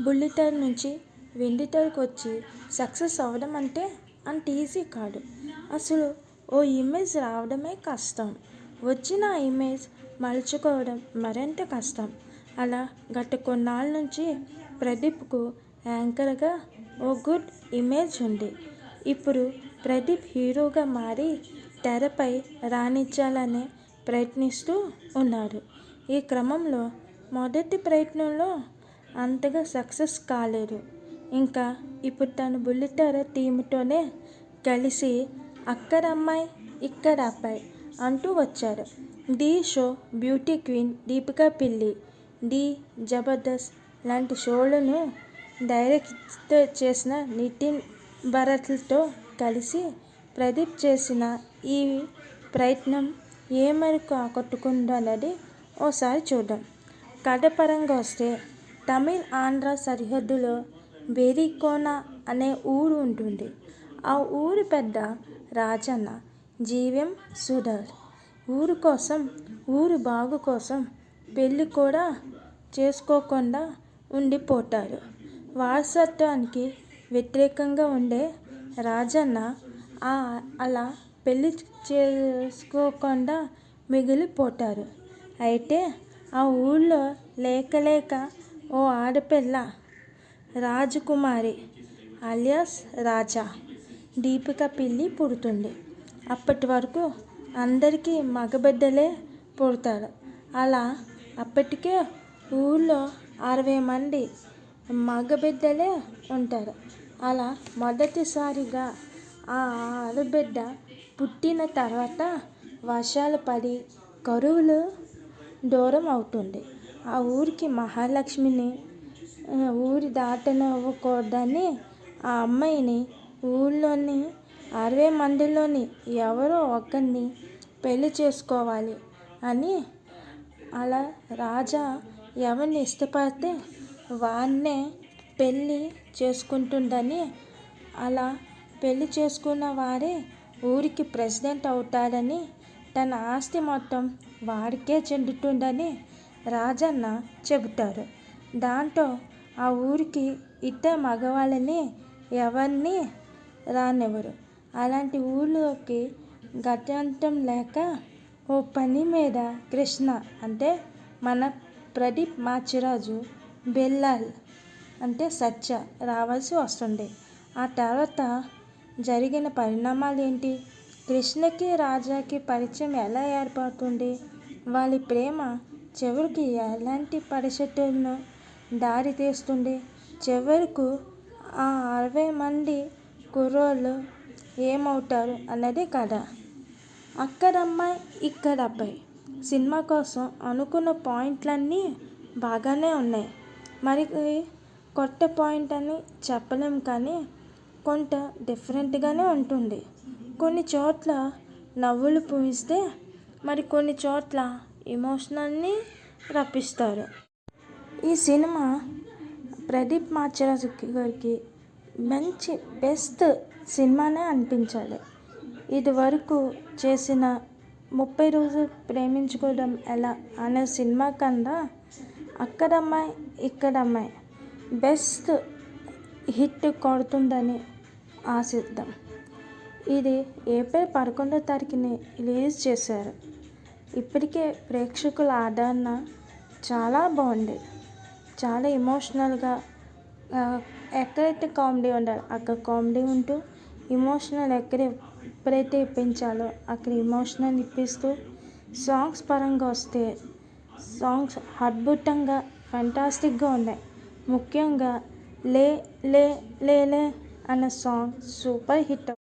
బుల్లితెర నుంచి వెండితెరకు వచ్చి సక్సెస్ అవ్వడం అంటే అంత ఈజీ కాదు. అసలు ఓ ఇమేజ్ రావడమే కష్టం. వచ్చిన ఆ ఇమేజ్ మలుచుకోవడం మరింత కష్టం. అలా గత కొన్నాళ్ళ నుంచి ప్రదీప్కు యాంకర్గా ఓ గుడ్ ఇమేజ్ ఉంది. ఇప్పుడు ప్రదీప్ హీరోగా మారి తెరపై రాణించాలని ప్రయత్నిస్తూ ఉన్నారు. ఈ క్రమంలో మొదటి ప్రయత్నంలో అంతగా సక్సెస్ కాలేదు. ఇంకా ఇప్పుడు తను బుల్లితెర టీంతోనే కలిసి అక్కడమ్మాయి ఇక్కడ అబ్బాయి అంటూ వచ్చారు. The show beauty queen Deepika Pilli the Jabardasth లాంటి షోలను డైరెక్ట్ చేసిన నితిన్ భరత్తో కలిసి ప్రదీప్ చేసిన ఈ ప్రయత్నం ఏ మేరకు ఆకట్టుకుందన్నది ఓసారి చూద్దాం. కథ పరంగా వస్తే తమిళ్ ఆంధ్ర సరిహద్దులో బెరికోన అనే ఊరు ఉంటుంది. ఆ ఊరి పెద్ద రాజన్న జీవం సుధర్. ఊరు కోసం ఊరు బాగు కోసం పెళ్ళి కూడా చేసుకోకుండా ఉండిపోతారు. వారసత్వానికి వ్యతిరేకంగా ఉండే రాజన్న అలా పెళ్ళి చేసుకోకుండా మిగిలిపోతారు. అయితే ఆ ఊళ్ళో లేక లేక ఓ ఆడపిల్ల. రాజకుమారి అలియాస్ రాజా. దీపిక పిల్లి పుడుతుంది. అప్పటి వరకు అందరికీ మగబిడ్డలే పుడతారు. అలా అప్పటికే ఊళ్ళో అరవై మంది మగబిడ్డలే ఉంటారు. అలా మొదటిసారిగా ఆ ఆడబిడ్డ పుట్టిన తర్వాత వర్షాలు పడి కరువులు దూరం అవుతుంది. ఆ ఊరికి మహాలక్ష్మిని ఊరి దాటనివ్వకూడదని ఆ అమ్మాయిని ఊళ్ళోని అరవై మందిలోని ఎవరో ఒకరిని పెళ్ళి చేసుకోవాలి అని అలా రాజా ఎవరిని ఇష్టపడితే వారినే పెళ్ళి చేసుకుంటుందని అలా పెళ్ళి చేసుకున్న వారే ఊరికి ప్రెసిడెంట్ అవుతాడని తన ఆస్తి మొత్తం వాడికే చెందుతుందని రాజన్న చెబుతారు. దాంతో ఆ ఊరికి ఇద్దరు మగవాళ్ళని ఎవరిని రానివ్వరు. అలాంటి ఊళ్ళోకి గత్యంతరం లేక ఓ పని మీద కృష్ణ అంటే మన ప్రదీప్ మాచిరాజు బెల్లాల్ అంటే సత్య రావాల్సి వస్తుంది. ఆ తర్వాత జరిగిన పరిణామాలు ఏంటి కృష్ణకి రాజాకి పరిచయం ఎలా ఏర్పడుతుంది? వాళ్ళ ప్రేమ చివరికి ఎలాంటి పరిస్థితులను దారి తీస్తుంది చివరకు ఆ అరవై మంది కుర్రోళ్ళు ఏమవుతారు అన్నది కథ. అక్కడమ్మాయి ఇక్కడ అబ్బాయి. సినిమా కోసం అనుకున్న పాయింట్లన్నీ బాగానే ఉన్నాయి. మరి కొత్త పాయింట్ అని చెప్పలేం కానీ కొంత డిఫరెంట్గానే ఉంటుంది కొన్ని చోట్ల నవ్వులు పూయిస్తే మరి కొన్ని చోట్ల ఎమోషనల్ని రప్పిస్తారు. ఈ సినిమా ప్రదీప్ మాచిరాజు గారికి మంచి బెస్ట్ సినిమానే అనిపించాలి. ఇది వరకు చేసిన ముప్పై రోజులు ప్రేమించుకోవడం ఎలా అనే సినిమా కన్నా అక్కడమ్మాయి ఇక్కడమ్మాయి బెస్ట్ హిట్ కొడుతుందని ఆశిద్దాం. ఇది ఏప్రిల్ పదకొండో తారీఖుని రిలీజ్ చేశారు. ఇప్పటికే ప్రేక్షకుల ఆదరణ చాలా బాగుంది. చాలా ఎమోషనల్గా ఎక్కడైతే కామెడీ ఉండాలి అక్కడ కామెడీ ఉంటూ ఎమోషనల్ ఎక్కడ ఎప్పుడైతే ఇప్పించాలో అక్కడ ఎమోషనల్ ఇప్పిస్తూ సాంగ్స్ పరంగా వస్తే సాంగ్స్ అద్భుతంగా ఫెంటాస్టిక్గా ఉన్నాయి. ముఖ్యంగా లే లే లే లే అన్న సాంగ్ సూపర్ హిట్